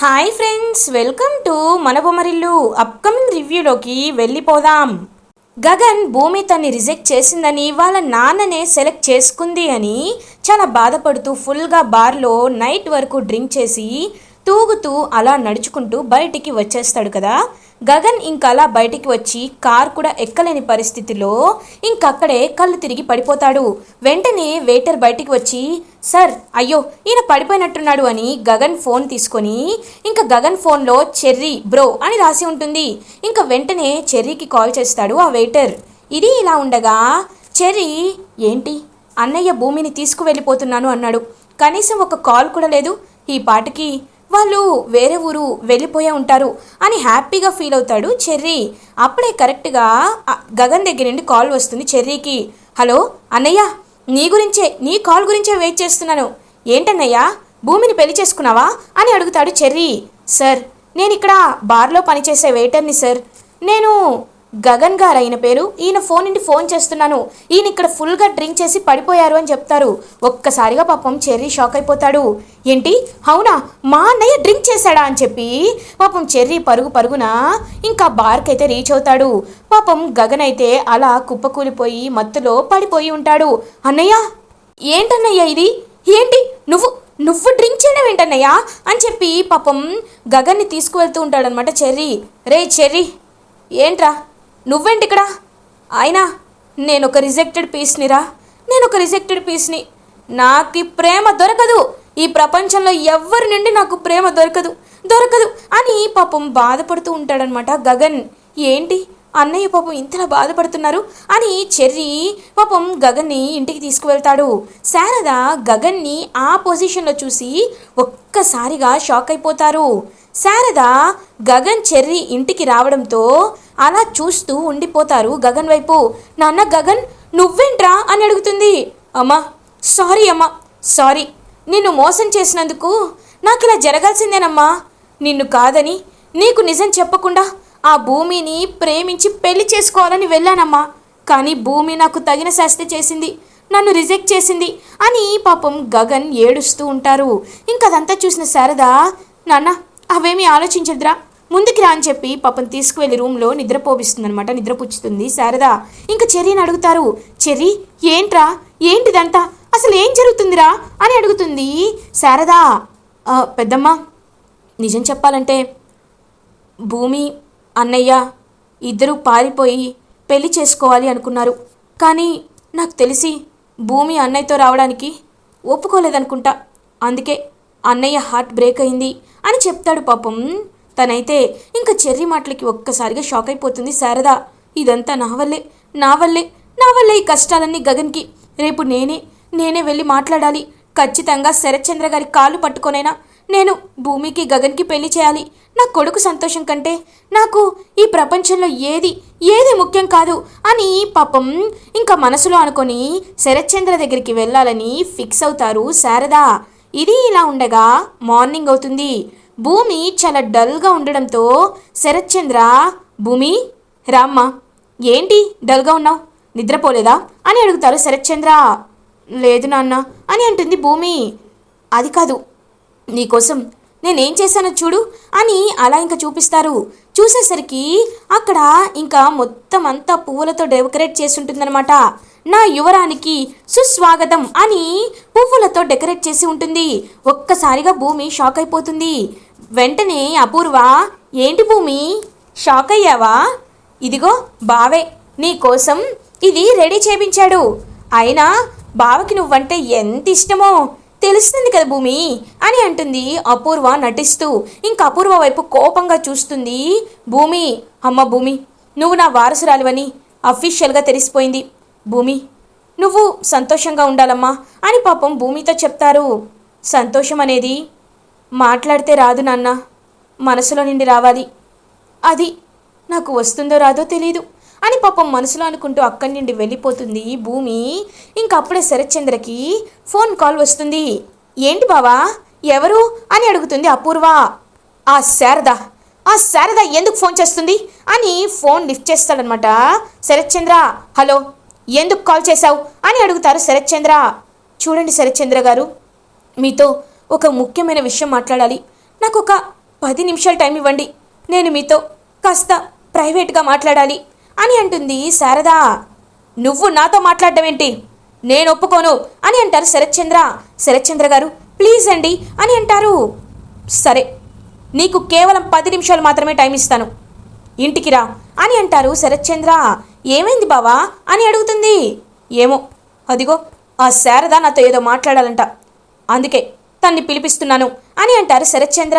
Hi friends welcome to మన Bommarillu upcoming రివ్యూలోకి వెళ్ళిపోదాం. గగన్ భూమి తన్ని రిజెక్ట్ చేసిందని వాళ్ళ నాన్ననే సెలెక్ట్ చేసుకుంది అని చాలా బాధపడుతూ ఫుల్గా బార్లో నైట్ వరకు డ్రింక్ చేసి తూగుతూ అలా నడుచుకుంటూ బయటికి వచ్చేస్తాడు కదా. గగన్ ఇంకలా అలా బయటికి వచ్చి కార్ కూడా ఎక్కలేని పరిస్థితిలో ఇంకక్కడే కళ్ళు తిరిగి పడిపోతాడు. వెంటనే వెయిటర్ బయటికి వచ్చి సార్ అయ్యో ఈయన పడిపోయినట్టున్నాడు అని గగన్ ఫోన్ తీసుకొని ఇంకా గగన్ ఫోన్లో చెర్రీ బ్రో అని రాసి ఉంటుంది. ఇంకా వెంటనే చెర్రీకి కాల్ చేస్తాడు ఆ వెయిటర్. ఇది ఇలా ఉండగా చెర్రీ ఏంటి? అన్నయ్య భూమిని తీసుకువెళ్ళిపోతున్నాను అన్నాడు. కనీసం ఒక కాల్ కూడా లేదు. ఈ పాటకి వాళ్ళు వేరే ఊరు వెళ్ళిపోయే ఉంటారు అని హ్యాపీగా ఫీల్ అవుతాడు చెర్రీ. అప్పుడే కరెక్ట్గా గగన్ దగ్గర నుండి కాల్ వస్తుంది చెర్రీకి. హలో అన్నయ్య నీ గురించే నీ కాల్ గురించే వెయిట్ చేస్తున్నాను. ఏంటన్నయ్యా భూమిని పెళ్ళి చేసుకున్నావా అని అడుగుతాడు చెర్రీ. సార్ నేను ఇక్కడ బార్లో పనిచేసే వెయిటర్ని సార్. నేను గగన్ గారు అయిన పేరు ఈయన ఫోన్ నుండి ఫోన్ చేస్తున్నాను. ఈయన ఇక్కడ ఫుల్గా డ్రింక్ చేసి పడిపోయారు అని చెప్తారు. ఒక్కసారిగా పాపం చెర్రీ షాక్ అయిపోతాడు. ఏంటి? అవునా? మా అన్నయ్య డ్రింక్ చేశాడా అని చెప్పి పాపం చెర్రీ పరుగు పరుగున ఇంకా బార్కి అయితే రీచ్ అవుతాడు. పాపం గగన్ అయితే అలా కుప్పకూలిపోయి మత్తులో పడిపోయి ఉంటాడు. అన్నయ్య! ఏంటన్నయ్య ఇది? ఏంటి? నువ్వు నువ్వు డ్రింక్ చేయడం ఏంటన్నయ్యా? అని చెప్పి పాపం గగన్ని తీసుకువెళ్తూ ఉంటాడనమాట చెర్రీ. రే చెర్రీ! ఏంట్రా? నువ్వేంటి ఇక్కడ అయినా నేను ఒక రిజెక్టెడ్ పీస్నిరా. నేను ఒక రిజెక్టెడ్ పీస్ని. నాకు ఈ ప్రేమ దొరకదు. ఈ ప్రపంచంలో ఎవ్వరి నుండి నాకు ప్రేమ దొరకదు. దొరకదు అని పాపం బాధపడుతూ ఉంటాడనమాట గగన్. ఏంటి? అన్నయ్య పాపం ఇంతలా బాధపడుతున్నారు అని చెర్రీ పాపం గగన్ని ఇంటికి తీసుకువెళ్తాడు. శారద గగన్ని ఆ పొజిషన్లో చూసి ఒక్కసారిగా షాక్ అయిపోతారు. శారద గగన్ చెర్రీ ఇంటికి రావడంతో అలా చూస్తూ ఉండిపోతారు గగన్ వైపు. నాన్న గగన్ నువ్వేంట్రా అని అడుగుతుంది. అమ్మా సారీ అమ్మా సారీ. నిన్ను మోసం చేసినందుకు నాకు ఇలా జరగాల్సిందేనమ్మా. నిన్ను కాదని నీకు నిజం చెప్పకుండా ఆ భూమిని ప్రేమించి పెళ్ళి చేసుకోవాలని వెళ్ళానమ్మా. కానీ భూమి నాకు తగిన శాస్తి చేసింది నన్ను రిజెక్ట్ చేసింది అని పాపం గగన్ ఏడుస్తూ ఉంటారు. ఇంకదంతా చూసిన శారద నాన్న అవేమీ ఆలోచించదురా. ముందుకి రా అని చెప్పి పాపం తీసుకువెళ్ళి రూమ్లో నిద్రపోపిస్తుందనమాట నిద్రపుచ్చుతుంది. శారద ఇంకా చెర్రీని అడుగుతారు. చెర్రీ ఏంట్రా? ఏంటిదంతా? అసలు ఏం జరుగుతుందిరా? అని అడుగుతుంది. శారద పెద్దమ్మ నిజం చెప్పాలంటే భూమి అన్నయ్య ఇద్దరూ పారిపోయి పెళ్ళి చేసుకోవాలి అనుకున్నారు. కానీ నాకు తెలిసి భూమి అన్నయ్యతో రావడానికి ఒప్పుకోలేదనుకుంటా. అందుకే అన్నయ్య హార్ట్ బ్రేక్ అయింది. అని చెప్తాడు పాపం. తనైతే ఇంకా చెర్రీ మాటలకి ఒక్కసారిగా షాక్ అయిపోతుంది శారద. ఇదంతా నా వల్లే నా వల్లే నా వల్లే ఈ కష్టాలన్నీ గగన్కి. రేపు నేనే నేనే వెళ్ళి మాట్లాడాలి. ఖచ్చితంగా శరత్చంద్ర గారి కాళ్ళు పట్టుకొనైనా నేను భూమికి గగన్కి పెళ్ళి చేయాలి. నా కొడుకు సంతోషం కంటే నాకు ఈ ప్రపంచంలో ఏది ఏది ముఖ్యం కాదు అని పాపం ఇంకా మనసులో అనుకొని శరత్చంద్ర దగ్గరికి వెళ్ళాలని ఫిక్స్ అవుతారు శారదా. ఇది ఇలా ఉండగా మార్నింగ్ అవుతుంది. భూమి చాలా డల్గా ఉండడంతో శరత్చంద్ర భూమి రామ్మా ఏంటి డల్గా ఉన్నావు? నిద్రపోలేదా? అని అడుగుతారు శరత్చంద్ర. లేదు నాన్న అని అంటుంది భూమి. అది కాదు నీకోసం నేనేం చేశానో చూడు అని అలా ఇంకా చూపిస్తారు. చూసేసరికి అక్కడ ఇంకా మొత్తం అంతా పువ్వులతో డెకరేట్ చేసి నా యువరానికి సుస్వాగతం అని పువ్వులతో డెకరేట్ చేసి ఉంటుంది. ఒక్కసారిగా భూమి షాక్ అయిపోతుంది. వెంటనే అపూర్వ ఏంటి భూమి? షాక్ అయ్యావా? ఇదిగో బావే నీ కోసం ఇది రెడీ చేపించాడు. అయినా బావకి నువ్వంటే ఎంత ఇష్టమో తెలుస్తుంది కదా భూమి అని అంటుంది అపూర్వ నటిస్తూ. ఇంకా అపూర్వ వైపు కోపంగా చూస్తుంది భూమి. అమ్మ భూమి నువ్వు నా వారసురాలివని అఫీషియల్గా తెలిసిపోయింది. భూమి నువ్వు సంతోషంగా ఉండాలమ్మా అని పాపం భూమితో చెప్తారు. సంతోషం అనేది మాట్లాడితే రాదు నాన్న మనసులో నుండి రావాలి. అది నాకు వస్తుందో రాదో తెలీదు. అని పాపం మనసులో అనుకుంటూ అక్కడి నుండి వెళ్ళిపోతుంది భూమి. ఇంక అప్పుడే శరత్చంద్రకి ఫోన్ కాల్ వస్తుంది. ఏంటి బావా? ఎవరు? అని అడుగుతుంది అపూర్వ. ఆ శారద. ఆ శారద ఎందుకు ఫోన్ చేస్తుంది? అని ఫోన్ లిఫ్ట్ చేస్తాడనమాట శరత్చంద్ర. హలో ఎందుకు కాల్ చేశావు? అని అడుగుతారు శరత్చంద్ర. చూడండి శరత్చంద్ర గారు మీతో ఒక ముఖ్యమైన విషయం మాట్లాడాలి. నాకు ఒక పది నిమిషాలు టైం ఇవ్వండి. నేను మీతో కాస్త ప్రైవేట్గా మాట్లాడాలి. అని అంటుంది శారదా. నువ్వు నాతో మాట్లాడడం ఏంటి నేను ఒప్పుకోను అని అంటారు శరత్చంద్ర. శరత్చంద్ర గారు ప్లీజ్ అండి అని అంటారు. సరే నీకు కేవలం పది నిమిషాలు మాత్రమే టైం ఇస్తాను. ఇంటికి రా అని అంటారు శరత్చంద్ర. ఏమైంది బావా? అని అడుగుతుంది. ఏమో అదిగో ఆ శారద నాతో ఏదో మాట్లాడాలంట. అందుకే తన్ని పిలిపిస్తున్నాను అని అంటారు శరత్చంద్ర.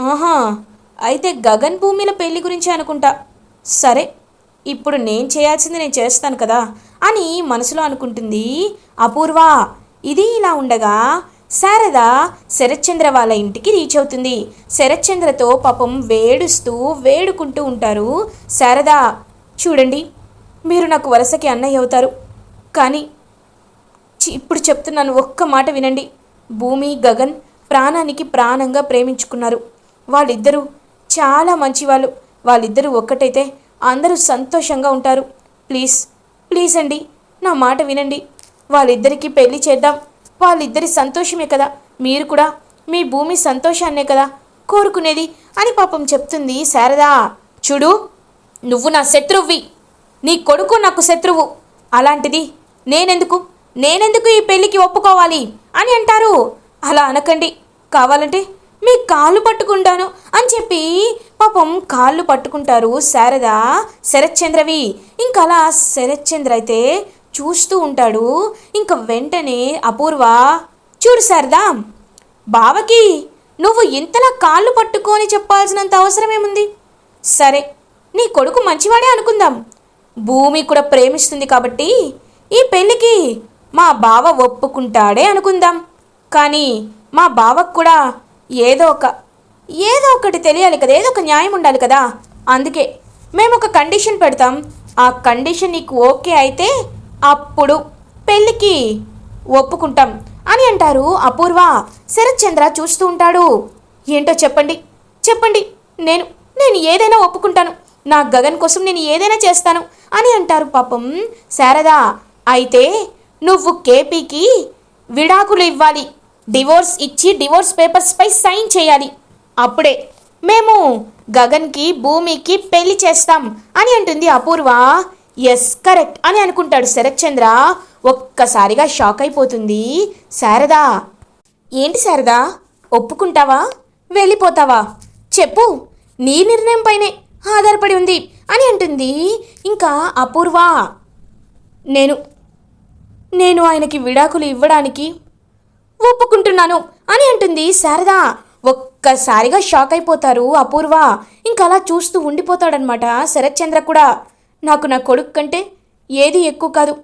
ఆహా అయితే గగన్ భూమిల పెళ్ళి గురించి అనుకుంటా. సరే ఇప్పుడు నేను చేయాల్సింది నేను చేస్తాను కదా అని మనసులో అనుకుంటుంది అపూర్వ. ఇది ఇలా ఉండగా శారద శరత్చంద్ర వాళ్ళ ఇంటికి రీచ్ అవుతుంది. శరత్చంద్రతో పాపం వేడుస్తూ వేడుకుంటూ ఉంటారు శారద. చూడండి మీరు నాకు వరుసకి అన్నయ్య అవుతారు. కానీ చి- ఇప్పుడు చెప్తున్నాను ఒక్క మాట వినండి. భూమి గగన్ ప్రాణానికి ప్రాణంగా ప్రేమించుకున్నారు. వాళ్ళిద్దరూ చాలా మంచివాళ్ళు. వాళ్ళిద్దరూ ఒక్కటైతే అందరూ సంతోషంగా ఉంటారు. ప్లీజ్ ప్లీజ్ అండి నా మాట వినండి. వాళ్ళిద్దరికీ పెళ్ళి చేద్దాం. వాళ్ళిద్దరి సంతోషమే కదా. మీరు కూడా మీ భూమి సంతోషాన్నే కదా కోరుకునేది అని పాపం చెప్తుంది శారదా. చూడు నువ్వు నా శత్రువ్వి. నీ కొడుకు నాకు శత్రువు. అలాంటిది నేనెందుకు? నేనెందుకు ఈ పెళ్ళికి ఒప్పుకోవాలి అని అంటారు. అలా అనకండి. కావాలంటే మీ కాళ్ళు పట్టుకుంటాను అని చెప్పి పాపం కాళ్ళు పట్టుకుంటారు శారద శరత్చంద్రవి. ఇంకా అలా శరత్చంద్ర అయితే చూస్తూ ఉంటాడు. ఇంకా వెంటనే అపూర్వ చూడు శారదా బావకి నువ్వు ఇంతలా కాళ్ళు పట్టుకొని చెప్పాల్సినంత అవసరమేముంది? సరే నీ కొడుకు మంచివాడే అనుకుందాం. భూమి కూడా ప్రేమిస్తుంది కాబట్టి ఈ పెళ్ళికి మా బావ ఒప్పుకుంటాడే అనుకుందాం. కానీ మా బావకు కూడా ఏదో ఒక ఏదో ఒకటి తెలియాలి కదా ఏదో ఒక న్యాయం ఉండాలి కదా. అందుకే మేము ఒక కండిషన్ పెడతాం. ఆ కండిషన్ నీకు ఓకే అయితే అప్పుడు పెళ్ళికి ఒప్పుకుంటాం అని అంటారు అపూర్వ. శరత్చంద్ర చూస్తూ ఉంటాడు. ఏంటో చెప్పండి చెప్పండి. నేను నేను ఏదైనా ఒప్పుకుంటాను. నా గగన్ కోసం నేను ఏదైనా చేస్తాను అని అంటారు పాపం శారదా. అయితే నువ్వు కేపీకి విడాకులు ఇవ్వాలి. డివోర్స్ ఇచ్చి డివోర్స్ పేపర్స్పై సైన్ చేయాలి. అప్పుడే మేము గగన్కి భూమికి పెళ్ళి చేస్తాం అని అంటుంది అపూర్వ. ఎస్ కరెక్ట్ అని అనుకుంటాడు శరత్చంద్ర. ఒక్కసారిగా షాక్ అయిపోతుంది. శారదా ఏంటి శారదా? ఒప్పుకుంటావా? వెళ్ళిపోతావా? చెప్పు నీ నిర్ణయం పైనే ఆధారపడి ఉంది అని అంటుంది. ఇంకా అపూర్వ నేను నేను ఆయనకి విడాకులు ఇవ్వడానికి ఒప్పుకుంటున్నాను అని అంటుంది శారద. ఒక్కసారిగా షాక్ అయిపోతారు అపూర్వ. ఇంకా అలా చూస్తూ ఉండిపోతాడనమాట శరత్చంద్ర కూడా. నాకు నా కొడుకు కంటే ఏది ఎక్కువ కాదు.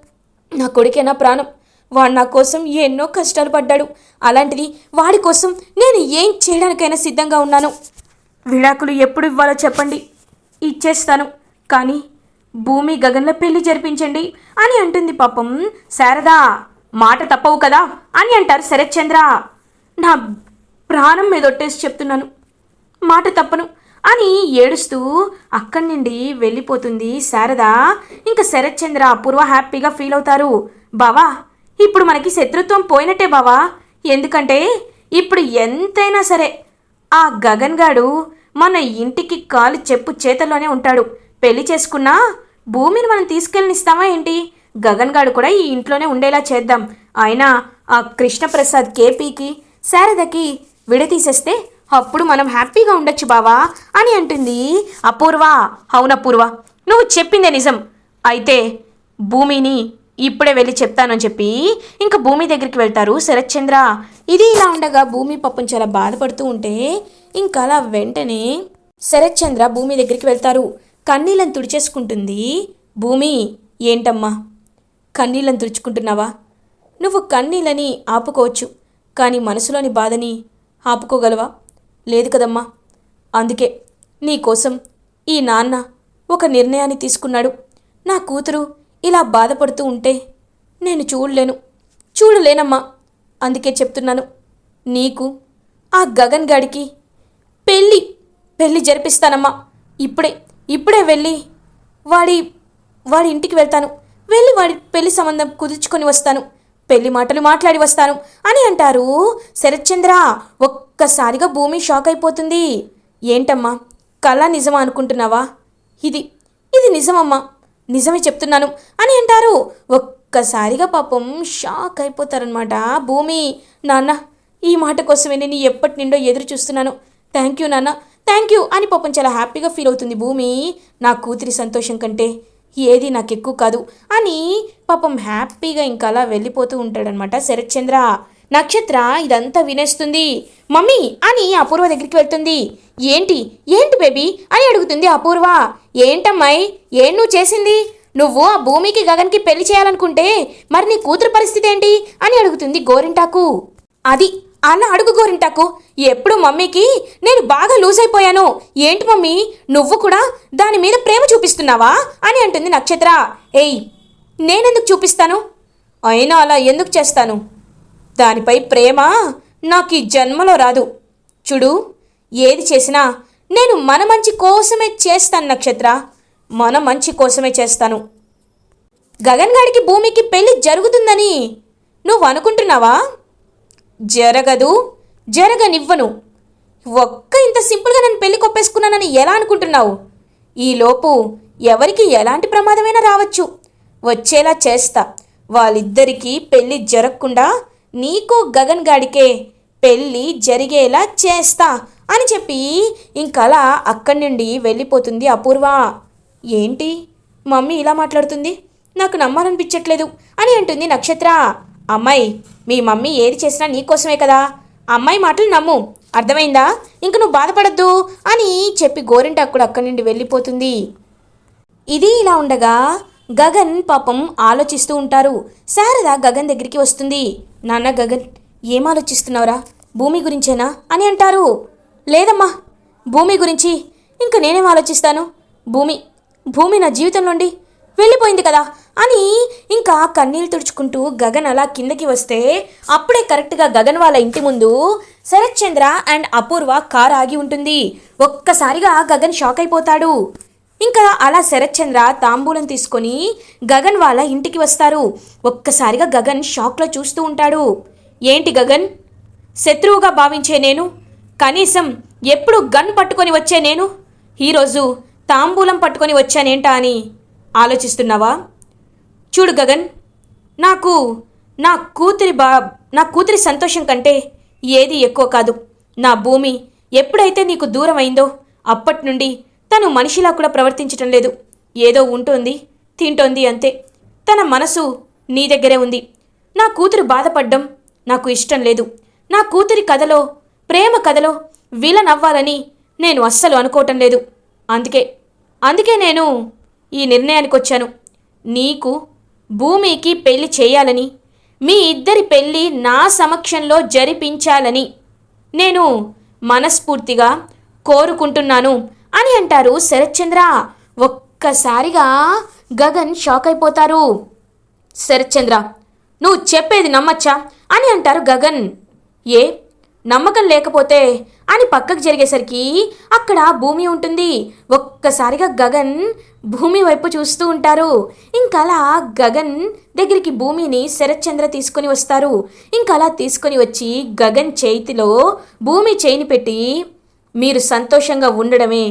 నా కొడుకే నా ప్రాణం? వాడు నా కోసం ఎన్నో కష్టాలు పడ్డాడు. అలాంటిది వాడి కోసం నేను ఏం చేయడానికైనా సిద్ధంగా ఉన్నాను. విడాకులు ఎప్పుడు ఇవ్వాలో చెప్పండి. ఇచ్చేస్తాను. కానీ భూమి గగన్ల పెళ్ళి జరిపించండి అని అంటుంది పాపం శారదా. మాట తప్పవు కదా? అని అంటారు శరత్చంద్ర. నా ప్రాణం మీద ఒట్టేసి చెప్తున్నాను. మాట తప్పను అని ఏడుస్తూ అక్కడి నుండి వెళ్ళిపోతుంది శారద. ఇంకా శరత్చంద్ర అపూర్వ హ్యాపీగా ఫీల్ అవుతారు. బావా ఇప్పుడు మనకి శత్రుత్వం పోయినట్టే బావా. ఎందుకంటే ఇప్పుడు ఎంతైనా సరే ఆ గగన్ గాడు మన ఇంటికి కాలు చెప్పు చేతల్లోనే ఉంటాడు. పెళ్ళి చేసుకున్నా భూమిని మనం తీసుకెళ్ళనిస్తామా ఏంటి? గగన్ గాడు కూడా ఈ ఇంట్లోనే ఉండేలా చేద్దాం. ఆయన ఆ కృష్ణప్రసాద్ కేపీకి శారదకి విడతీసేస్తే అప్పుడు మనం హ్యాపీగా ఉండొచ్చు బావా అని అంటుంది. అపూర్వ అవునపూర్వ నువ్వు చెప్పిందే నిజం. అయితే భూమిని ఇప్పుడే వెళ్ళి చెప్తానని చెప్పి ఇంకా భూమి దగ్గరికి వెళ్తారు శరత్చంద్ర. ఇది ఇలా ఉండగా భూమి పాపం చాలా బాధపడుతూ ఉంటే ఇంకా అలా వెంటనే శరత్చంద్ర భూమి దగ్గరికి వెళ్తారు. కన్నీళ్ళని తుడిచేసుకుంటుంది. భూమి ఏంటమ్మా? కన్నీళ్ళని తుడుచుకుంటున్నావా? నువ్వు కన్నీళ్ళని ఆపుకోవచ్చు కానీ మనసులోని బాధని ఆపుకోగలవా? లేదు కదమ్మా. అందుకే నీకోసం ఈ నాన్న ఒక నిర్ణయాన్ని తీసుకున్నాడు. నా కూతురు ఇలా బాధపడుతూ ఉంటే నేను చూడలేను. చూడలేనమ్మా. అందుకే చెప్తున్నాను. నీకు ఆ గగన్ గాడికి పెళ్ళి పెళ్ళి జరిపిస్తానమ్మా. ఇప్పుడే ఇప్పుడే వెళ్ళి వాడి వాడి ఇంటికి వెళ్తాను. వెళ్ళి వాడి పెళ్ళి సంబంధం కుదుర్చుకొని వస్తాను. పెళ్ళి మాటలు మాట్లాడి వస్తాను. అని అంటారు శరత్చంద్ర. ఒక్కసారిగా భూమి షాక్ అయిపోతుంది. ఏంటమ్మా? కళ నిజమా అనుకుంటున్నావా? ఇది ఇది నిజమమ్మా. నిజమే చెప్తున్నాను. అని అంటారు. ఒక్కసారిగా పాపం షాక్ అయిపోతారనమాట భూమి. నాన్న ఈ మాట కోసమే నేను ఎప్పటి నిండో ఎదురు చూస్తున్నాను. థ్యాంక్ యూ నాన్న. థ్యాంక్ యూ అని పాపం చాలా హ్యాపీగా ఫీల్ అవుతుంది భూమి. నా కూతురి సంతోషం కంటే ఏది నాకు ఎక్కువ కాదు అని పాపం హ్యాపీగా ఇంకా అలా వెళ్ళిపోతూ ఉంటాడనమాట శరత్చంద్ర. నక్షత్ర ఇదంతా వినేస్తుంది. మమ్మీ అని అపూర్వ దగ్గరికి వెళ్తుంది. ఏంటి? ఏంటి బేబీ? అని అడుగుతుంది అపూర్వ. ఏంటమ్మాయి? ఏం నువ్వు చేసింది? నువ్వు ఆ భూమికి గగన్కి పెళ్ళి చేయాలనుకుంటే మరి నీ కూతురు పరిస్థితి ఏంటి? అని అడుగుతుంది గోరింటాకు. అది అలా అడుగు గోరింటాకు ఎప్పుడు మమ్మీకి నేను బాగా లూజ్ అయిపోయాను. ఏంటి మమ్మీ నువ్వు కూడా దాని మీద ప్రేమ చూపిస్తున్నావా? అని అంటుంది నక్షత్ర. ఏయ్ నేనెందుకు చూపిస్తాను? అయినా అలా ఎందుకు చేస్తాను? దానిపై ప్రేమ నాకు ఈ జన్మలో రాదు. చూడు ఏది చేసినా నేను మన మంచి కోసమే చేస్తాను నక్షత్ర. మన మంచి కోసమే చేస్తాను. గగన్ గాడికి భూమికి పెళ్ళి జరుగుతుందని నువ్వు అనుకుంటున్నావా? జరగదు జరగనివ్వను. ఒక్క ఇంత సింపుల్గా నన్ను పెళ్ళి కొప్పేసుకున్నానని ఎలా అనుకుంటున్నావు? ఈలోపు ఎవరికి ఎలాంటి ప్రమాదమైనా రావచ్చు. వచ్చేలా చేస్తా. వాళ్ళిద్దరికీ పెళ్ళి జరగకుండా నీకో గగన్ గాడికే పెళ్ళి జరిగేలా చేస్తా అని చెప్పి ఇంకలా అక్కడి నుండి వెళ్ళిపోతుంది అపూర్వ. ఏంటి? మమ్మీ ఇలా మాట్లాడుతుంది? నాకు నమ్మాలనిపించట్లేదు అని అంటుంది నక్షత్ర. అమ్మాయి మీ మమ్మీ ఏది చేసినా నీకోసమే కదా? అమ్మాయి మాటలు నమ్ము. అర్థమైందా? ఇంక నువ్వు బాధపడద్దు అని చెప్పి గోరింటాకు కూడా అక్కడి నుండి వెళ్ళిపోతుంది. ఇది ఇలా ఉండగా గగన్ పాపం ఆలోచిస్తూ ఉంటారు. శారద గగన్ దగ్గరికి వస్తుంది. నాన్న గగన్ ఏం ఆలోచిస్తున్నావురా? భూమి గురించేనా అని అంటారు. లేదమ్మా భూమి గురించి ఇంక నేనేం ఆలోచిస్తాను? భూమి భూమి నా జీవితం నుండి వెళ్ళిపోయింది కదా. అని ఇంకా కన్నీళ్ళు తుడుచుకుంటూ గగన్ అలా కిందకి వస్తే అప్పుడే కరెక్ట్గా గగన్ వాళ్ళ ఇంటి ముందు శరత్ చంద్ర అండ్ అపూర్వ కార్ ఆగి ఉంటుంది. ఒక్కసారిగా గగన్ షాక్ అయిపోతాడు. ఇంకా అలా శరత్ చంద్ర తాంబూలం తీసుకొని గగన్ వాళ్ళ ఇంటికి వస్తారు. ఒక్కసారిగా గగన్ షాక్లో చూస్తూ ఉంటాడు. ఏంటి గగన్? శత్రువుగా భావించే నేను? కనీసం ఎప్పుడు గన్ పట్టుకొని వచ్చే నేను? ఈరోజు తాంబూలం పట్టుకొని వచ్చానేంటా అని ఆలోచిస్తున్నావా? చూడు గగన్ నాకు నా కూతురి బా నా కూతురి సంతోషం కంటే ఏది ఎక్కువ కాదు. నా భూమి ఎప్పుడైతే నీకు దూరం అయిందో అప్పటి నుండి తను మనిషిలా కూడా ప్రవర్తించటం లేదు. ఏదో ఉంటుంది తింటోంది అంతే. తన మనసు నీ దగ్గరే ఉంది. నా కూతురు బాధపడ్డం నాకు ఇష్టం లేదు. నా కూతురి కథలో ప్రేమ కథలో విలన్ అవ్వాలని నేను అస్సలు అనుకోవటం లేదు. అందుకే అందుకే నేను ఈ నిర్ణయానికి వచ్చాను నీకు భూమికి పెళ్ళి చేయాలని మీ ఇద్దరి పెళ్ళి నా సమక్షంలో జరిపించాలని నేను మనస్ఫూర్తిగా కోరుకుంటున్నాను అని అంటారు శరత్చంద్ర. ఒక్కసారిగా గగన్ షాక్ అయిపోతారు. శరత్చంద్ర నువ్వు చెప్పేది నమ్మచ్చా? అని అంటారు గగన్. ఏ? నమ్మకం లేకపోతే అని పక్కకు జరిగేసరికి అక్కడ భూమి ఉంటుంది. ఒక్కసారిగా గగన్ భూమి వైపు చూస్తూ ఉంటారు. ఇంకలా గగన్ దగ్గరికి భూమిని శరత్చంద్ర తీసుకొని వస్తారు. ఇంకలా తీసుకొని వచ్చి గగన్ చేతిలో భూమి చేయిని పెట్టి మీరు సంతోషంగా ఉండడమే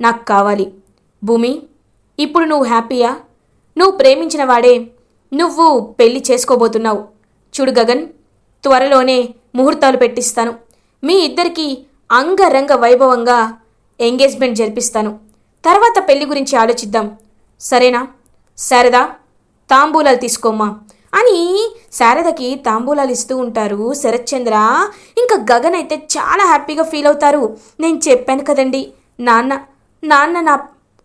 నాకు కావాలి. భూమి ఇప్పుడు నువ్వు హ్యాపీయా? నువ్వు ప్రేమించిన వాడే. నువ్వు పెళ్ళి చేసుకోబోతున్నావు. చూడు గగన్ త్వరలోనే ముహూర్తాలు పెట్టిస్తాను. మీ ఇద్దరికీ అంగరంగ వైభవంగా ఎంగేజ్మెంట్ జరిపిస్తాను. తర్వాత పెళ్ళి గురించి ఆలోచిద్దాం. సరేనా? శారదా తాంబూలాలు తీసుకోమ్మా అని శారదకి తాంబూలాలు ఇస్తూ ఉంటారు శరత్చంద్ర. ఇంకా గగన్ అయితే చాలా హ్యాపీగా ఫీల్ అవుతారు. నేను చెప్పాను కదండి నాన్న నాన్న నా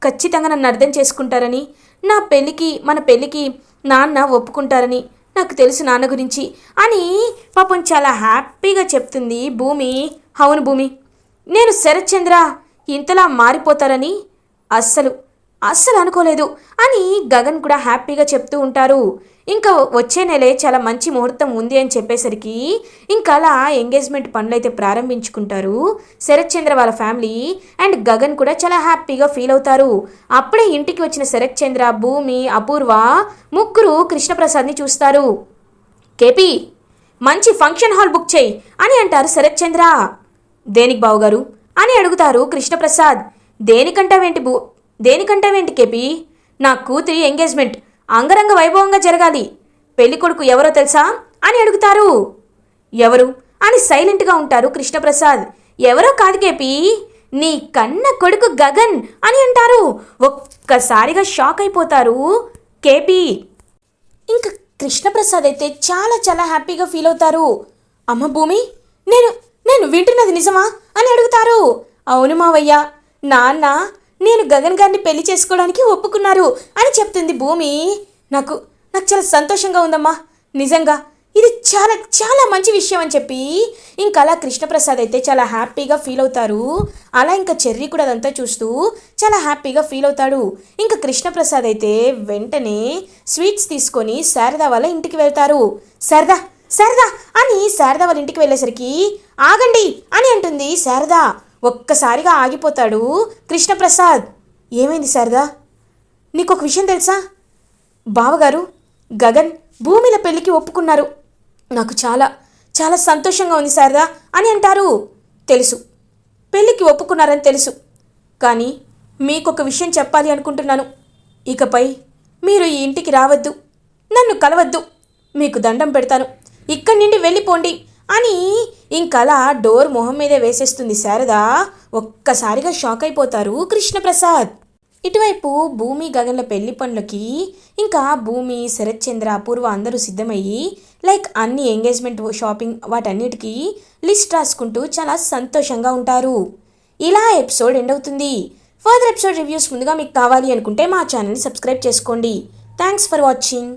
ఖచ్చితంగా నన్ను అర్థం చేసుకుంటారని నా పెళ్ళికి మన పెళ్ళికి నాన్న ఒప్పుకుంటారని నాకు తెలుసు నాన్న గురించి అని పాపం చాలా హ్యాపీగా చెప్తుంది భూమి. అవును భూమి. నేను శరత్చంద్ర ఇంతలా మారిపోతారని అస్సలు అస్సలు అనుకోలేదు అని గగన్ కూడా హ్యాపీగా చెప్తూ ఉంటారు. ఇంకా వచ్చే నెలే చాలా మంచి ముహూర్తం ఉంది అని చెప్పేసరికి ఇంకా అలా ఎంగేజ్మెంట్ పనులు అయితే ప్రారంభించుకుంటారు శరత్చంద్ర వాళ్ళ ఫ్యామిలీ అండ్ గగన్ కూడా చాలా హ్యాపీగా ఫీల్ అవుతారు. అప్పుడే ఇంటికి వచ్చిన శరత్చంద్ర భూమి అపూర్వ ముగ్గురు కృష్ణప్రసాద్ని చూస్తారు. కేపీ మంచి ఫంక్షన్ హాల్ బుక్ చేయి అని అంటారు శరత్చంద్ర దేనికి బావుగారు? అని అడుగుతారు కృష్ణప్రసాద్. దేనికంటావేంటి బూ దేనికంటావేంటి కేపీ? నా కూతురి ఎంగేజ్మెంట్ అంగరంగ వైభవంగా జరగాలి. పెళ్ళి కొడుకు ఎవరో తెలుసా? అని అడుగుతారు. ఎవరు? అని సైలెంట్గా ఉంటారు కృష్ణప్రసాద్. ఎవరో కాదు కేపి నీ కన్న కొడుకు గగన్ అని అంటారు. ఒక్కసారిగా షాక్ అయిపోతారు కేపీ ఇంకా కృష్ణప్రసాద్ అయితే చాలా చాలా హ్యాపీగా ఫీల్ అవుతారు. అమ్మ భూమి నేను నేను వింటున్నది నిజమా? అని అడుగుతారు. అవును మావయ్య. నాన్న నేను గగన్ గారిని పెళ్ళి చేసుకోవడానికి ఒప్పుకున్నారు అని చెప్తుంది భూమి. నాకు నాకు చాలా సంతోషంగా ఉందమ్మా. నిజంగా ఇది చాలా చాలా మంచి విషయం అని చెప్పి. ఇంకా అలా కృష్ణప్రసాద్ అయితే చాలా హ్యాపీగా ఫీల్ అవుతారు. అలా ఇంకా చెర్రీ కూడా అదంతా చూస్తూ చాలా హ్యాపీగా ఫీల్ అవుతాడు. ఇంకా కృష్ణప్రసాద్ అయితే వెంటనే స్వీట్స్ తీసుకొని శారదా వాళ్ళ ఇంటికి వెళ్తారు. శారదా శారదా అని శారదా వాళ్ళ ఇంటికి వెళ్ళేసరికి ఆగండి అని అంటుంది శారదా. ఒక్కసారిగా ఆగిపోతాడు కృష్ణప్రసాద్. ఏమైంది శారదా? నీకు ఒక విషయం తెలుసా? బావగారు గగన్ భూమిల పెళ్ళికి ఒప్పుకున్నారు. నాకు చాలా చాలా సంతోషంగా ఉంది శారదా అని అంటారు. తెలుసు. పెళ్ళికి ఒప్పుకున్నారని తెలుసు. కానీ మీకొక విషయం చెప్పాలి అనుకుంటున్నాను. ఇకపై మీరు ఈ ఇంటికి రావద్దు. నన్ను కలవద్దు. మీకు దండం పెడతాను. ఇక్కడి నుండి వెళ్ళిపోండి. అని ఇంకలా డోర్ మొహం మీదే వేసేస్తుంది శారద. ఒక్కసారిగా షాక్ అయిపోతారు కృష్ణప్రసాద్. ఇటువైపు భూమి గగన్ల పెళ్ళి పనులకి ఇంకా భూమి శరత్చంద్ర అపూర్వ అందరూ సిద్ధమయ్యి లైక్ అన్ని ఎంగేజ్మెంట్ షాపింగ్ వాటన్నిటికీ లిస్ట్ రాసుకుంటూ చాలా సంతోషంగా ఉంటారు. ఇలా ఎపిసోడ్ ఎండ్ అవుతుంది. ఫర్దర్ ఎపిసోడ్ రివ్యూస్ ముందుగా మీకు కావాలి అనుకుంటే మా ఛానల్ని సబ్స్క్రైబ్ చేసుకోండి. Thanks for watching.